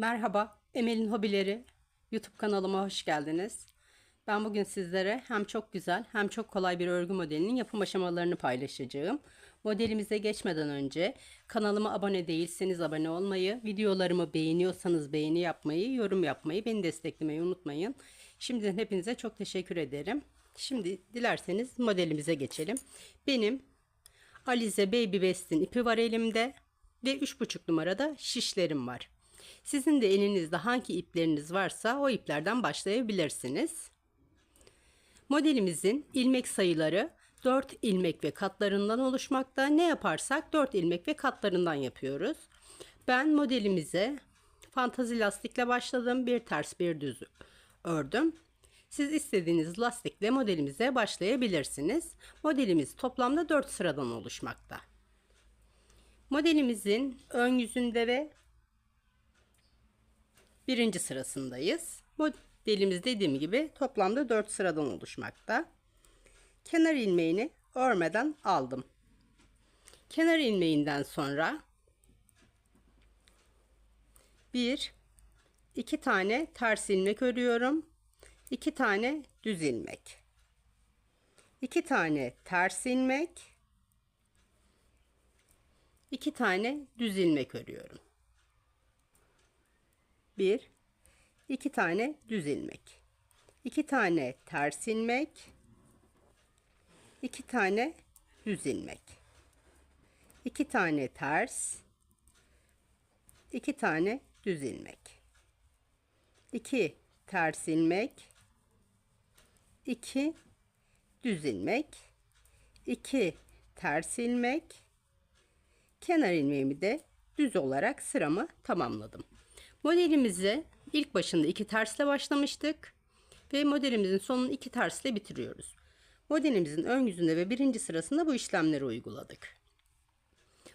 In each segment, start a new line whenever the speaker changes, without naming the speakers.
Merhaba, Emel'in Hobileri YouTube kanalıma hoş geldiniz. Ben bugün sizlere hem çok güzel hem çok kolay bir örgü modelinin yapım aşamalarını paylaşacağım. Modelimize geçmeden önce kanalıma abone değilseniz abone olmayı, videolarımı beğeniyorsanız beğeni yapmayı, yorum yapmayı, beni desteklemeyi unutmayın. Şimdiden hepinize çok teşekkür ederim. Şimdi dilerseniz modelimize geçelim. Benim Alize Baby Best'in ipi var elimde ve 3,5 numarada şişlerim var. Sizin de elinizde hangi ipleriniz varsa o iplerden başlayabilirsiniz. Modelimizin ilmek sayıları 4 ilmek ve katlarından oluşmakta. Ne yaparsak 4 ilmek ve katlarından yapıyoruz. Ben modelimize fantazi lastikle başladım. Bir ters bir düz ördüm. Siz istediğiniz lastikle modelimize başlayabilirsiniz. Modelimiz toplamda 4 sıradan oluşmakta. Modelimizin ön yüzünde ve birinci sırasındayız. Modelimiz dediğim gibi toplamda 4 sıradan oluşmakta. Kenar ilmeğini örmeden aldım. Kenar ilmeğinden sonra bir, iki tane ters ilmek örüyorum. 2 tane düz ilmek. 2 tane ters ilmek. 2 tane düz ilmek örüyorum. 1 2 tane düz ilmek. 2 tane ters ilmek. 2 tane düz ilmek. 2 tane ters. 2 tane düz ilmek. 2 ters ilmek. 2 düz ilmek. 2 ters ilmek. Kenar ilmeğimi de düz olarak sıramı tamamladım. Modelimizi ilk başında iki tersle başlamıştık ve modelimizin sonunu iki tersle bitiriyoruz. Modelimizin ön yüzünde ve birinci sırasında bu işlemleri uyguladık.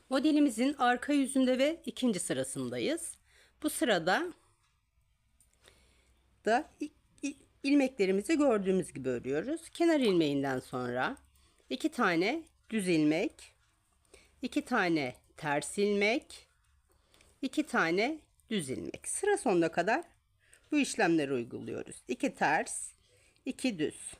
Modelimizin arka yüzünde ve ikinci sırasındayız. Bu sırada da ilmeklerimizi gördüğümüz gibi örüyoruz. Kenar ilmeğinden sonra iki tane düz ilmek, iki tane ters ilmek, iki tane düz ilmek. Sıra sonuna kadar bu işlemleri uyguluyoruz. İki ters, iki düz.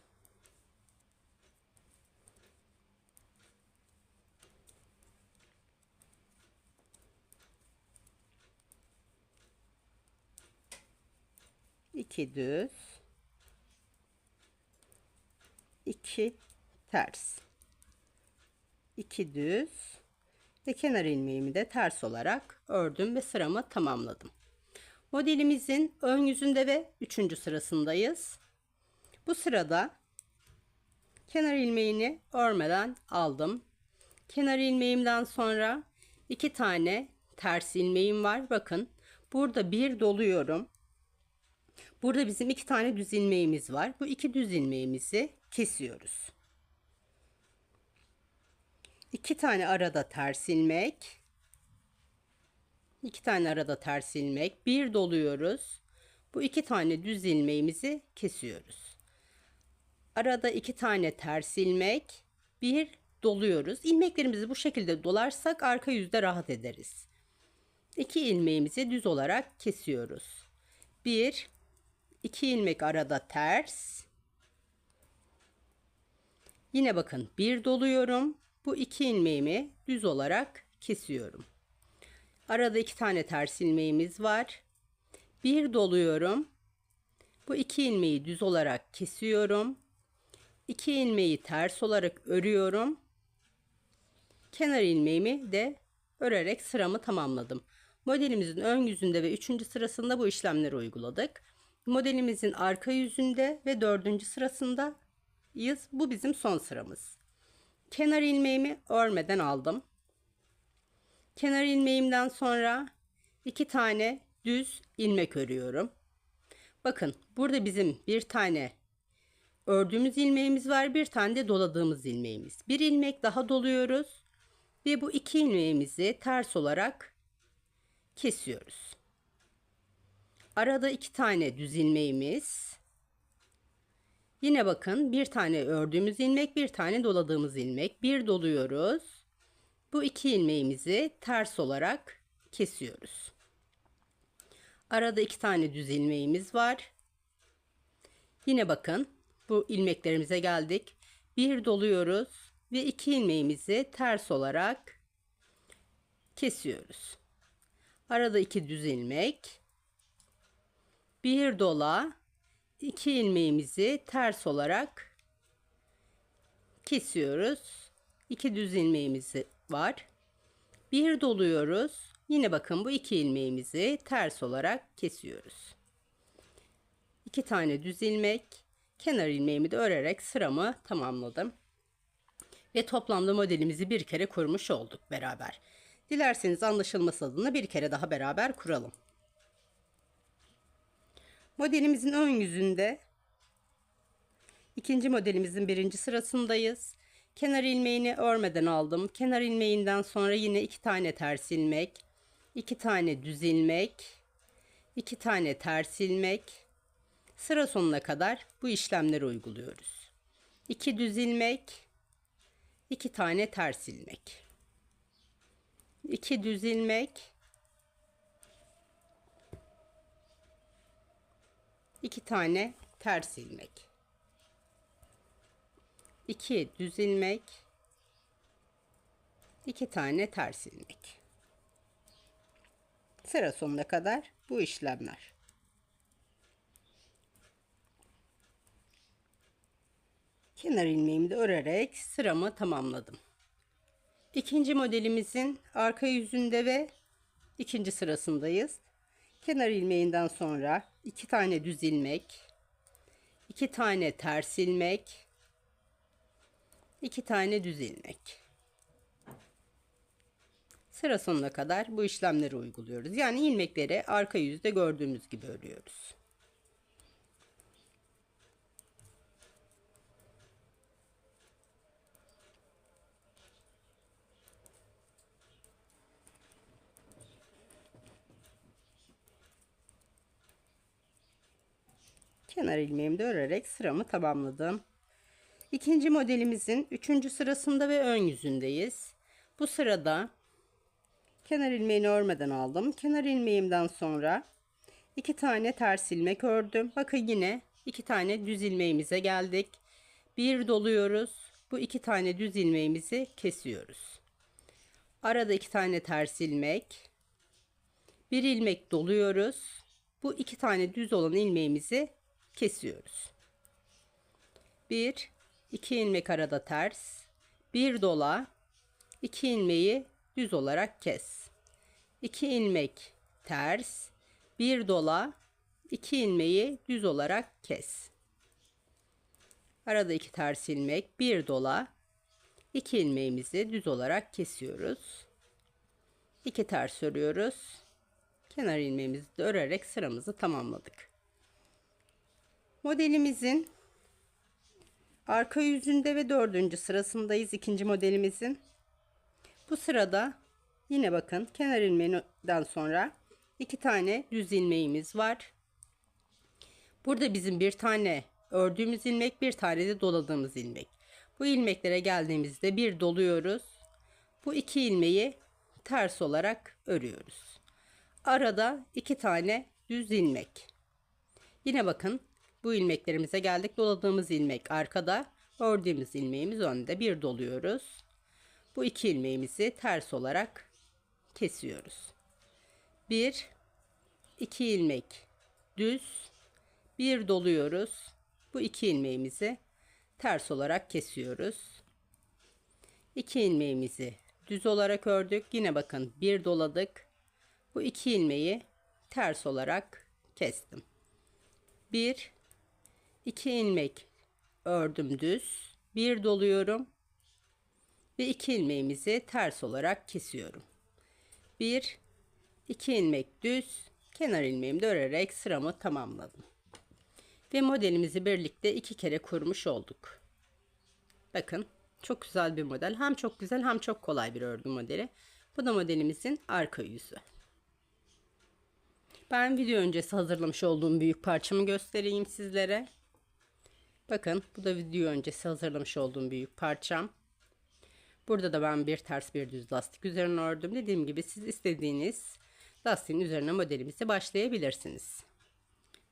iki düz 2 ters 2 düz ve kenar ilmeğimi de ters olarak ördüm ve sıramı tamamladım. Modelimizin ön yüzünde ve 3. sırasındayız. Bu sırada kenar ilmeğini örmeden aldım. Kenar ilmeğimden sonra iki tane ters ilmeğim var. Bakın burada bir doluyorum. Burada bizim iki tane düz ilmeğimiz var. Bu iki düz ilmeğimizi kesiyoruz. İki tane arada ters ilmek. iki tane arada ters ilmek. Bir doluyoruz. Bu iki tane düz ilmeğimizi kesiyoruz. Arada iki tane ters ilmek. Bir doluyoruz. İlmeklerimizi bu şekilde dolarsak arka yüzde rahat ederiz. İki ilmeğimizi düz olarak kesiyoruz. Bir, iki ilmek arada ters. Yine bakın bir doluyorum. Bu iki ilmeğimi düz olarak kesiyorum. Arada iki tane ters ilmeğimiz var. Bir doluyorum. Bu iki ilmeği düz olarak kesiyorum. İki ilmeği ters olarak örüyorum. Kenar ilmeğimi de örerek sıramı tamamladım. Modelimizin ön yüzünde ve üçüncü sırasında bu işlemleri uyguladık. Modelimizin arka yüzünde ve dördüncü sırasında yız. Bu bizim son sıramız. Kenar ilmeğimi örmeden aldım. Kenar ilmeğimden sonra iki tane düz ilmek örüyorum. Bakın burada bizim bir tane ördüğümüz ilmeğimiz var. Bir tane de doladığımız ilmeğimiz. Bir ilmek daha doluyoruz. Ve bu iki ilmeğimizi ters olarak kesiyoruz. Arada iki tane düz ilmeğimiz. Yine bakın bir tane ördüğümüz ilmek, bir tane doladığımız ilmek. Bir doluyoruz. Bu iki ilmeğimizi ters olarak kesiyoruz. Arada iki tane düz ilmeğimiz var. Yine bakın bu ilmeklerimize geldik. Bir doluyoruz ve iki ilmeğimizi ters olarak kesiyoruz. Arada iki düz ilmek. Bir dola iki ilmeğimizi ters olarak kesiyoruz. İki düz ilmeğimiz var. Bir doluyoruz. Yine bakın bu iki ilmeğimizi ters olarak kesiyoruz. İki tane düz ilmek, kenar ilmeğimi de örerek sıramı tamamladım. Ve toplamda modelimizi bir kere kurmuş olduk beraber. Dilerseniz anlaşılması adına bir kere daha beraber kuralım. Modelimizin ön yüzünde ikinci modelimizin birinci sırasındayız. Kenar ilmeğini örmeden aldım. Kenar ilmeğinden sonra yine iki tane ters ilmek, iki tane düz ilmek, iki tane ters ilmek. Sıra sonuna kadar bu işlemleri uyguluyoruz. İki düz ilmek, iki tane ters ilmek. 2 düz ilmek, 2 tane ters ilmek. 2 düz ilmek, 2 tane ters ilmek. Sıra sonuna kadar bu işlemler. Kenar ilmeğimi de örerek sıramı tamamladım. İkinci modelimizin arka yüzünde ve ikinci sırasındayız. Kenar ilmeğinden sonra iki tane düz ilmek, iki tane ters ilmek, iki tane düz ilmek. Sıra sonuna kadar bu işlemleri uyguluyoruz. Yani ilmekleri arka yüzde gördüğümüz gibi örüyoruz. Kenar ilmeğimi de örerek sıramı tamamladım. İkinci modelimizin üçüncü sırasında ve ön yüzündeyiz. Bu sırada kenar ilmeğini örmeden aldım. Kenar ilmeğimden sonra iki tane ters ilmek ördüm. Bakın yine iki tane düz ilmeğimize geldik. Bir doluyoruz. Bu iki tane düz ilmeğimizi kesiyoruz. Arada iki tane ters ilmek. Bir ilmek doluyoruz. Bu iki tane düz olan ilmeğimizi kesiyoruz. 1 2 ilmek arada ters, 1 dola, 2 ilmeği düz olarak kes. 2 ilmek ters, 1 dola, 2 ilmeği düz olarak kes. Arada 2 ters ilmek, 1 dola, 2 ilmeğimizi düz olarak kesiyoruz. 2 ters örüyoruz. Kenar ilmeğimizi de örerek sıramızı tamamladık. Modelimizin arka yüzünde ve dördüncü sırasındayız ikinci modelimizin. Bu sırada yine bakın kenar ilmeğinden sonra iki tane düz ilmeğimiz var. Burada bizim bir tane ördüğümüz ilmek bir tane de doladığımız ilmek. Bu ilmeklere geldiğimizde bir doluyoruz. Bu iki ilmeği ters olarak örüyoruz. Arada iki tane düz ilmek. Yine bakın bu ilmeklerimize geldik. Doladığımız ilmek arkada. Ördüğümüz ilmeğimiz önde. Bir doluyoruz. Bu iki ilmeğimizi ters olarak kesiyoruz. Bir, iki ilmek düz. Bir doluyoruz. Bu iki ilmeğimizi ters olarak kesiyoruz. İki ilmeğimizi düz olarak ördük. Yine bakın bir doladık. Bu iki ilmeği ters olarak kestim. Bir 2 ilmek ördüm düz. Bir doluyorum. Ve 2 ilmeğimizi ters olarak kesiyorum. 1 2 ilmek düz, kenar ilmeğimi de örerek sıramı tamamladım. Ve modelimizi birlikte iki kere kurmuş olduk. Bakın çok güzel bir model. Hem çok güzel hem çok kolay bir örgü modeli. Bu da modelimizin arka yüzü. Ben video öncesi hazırlamış olduğum büyük parçamı göstereyim sizlere. Bakın bu da video öncesi hazırlamış olduğum büyük parçam. Burada da ben bir ters bir düz lastik üzerine ördüm. Dediğim gibi siz istediğiniz lastiğin üzerine modelimizi başlayabilirsiniz.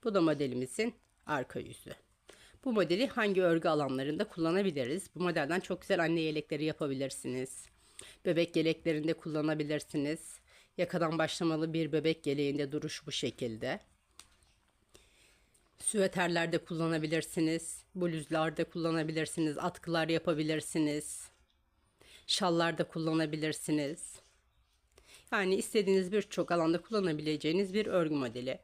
Bu da modelimizin arka yüzü. Bu modeli hangi örgü alanlarında kullanabiliriz? Bu modelden çok güzel anne yelekleri yapabilirsiniz. Bebek yeleklerinde kullanabilirsiniz. Yakadan başlamalı bir bebek yeleğinde duruş bu şekilde. Süveterlerde kullanabilirsiniz. Bluzlarda kullanabilirsiniz. Atkılar yapabilirsiniz. Şallarda kullanabilirsiniz. Yani istediğiniz birçok alanda kullanabileceğiniz bir örgü modeli.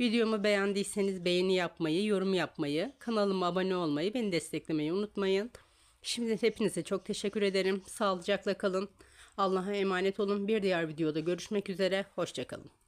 Videomu beğendiyseniz beğeni yapmayı, yorum yapmayı, kanalıma abone olmayı, beni desteklemeyi unutmayın. Şimdi hepinize çok teşekkür ederim. Sağlıcakla kalın. Allah'a emanet olun. Bir diğer videoda görüşmek üzere. Hoşçakalın.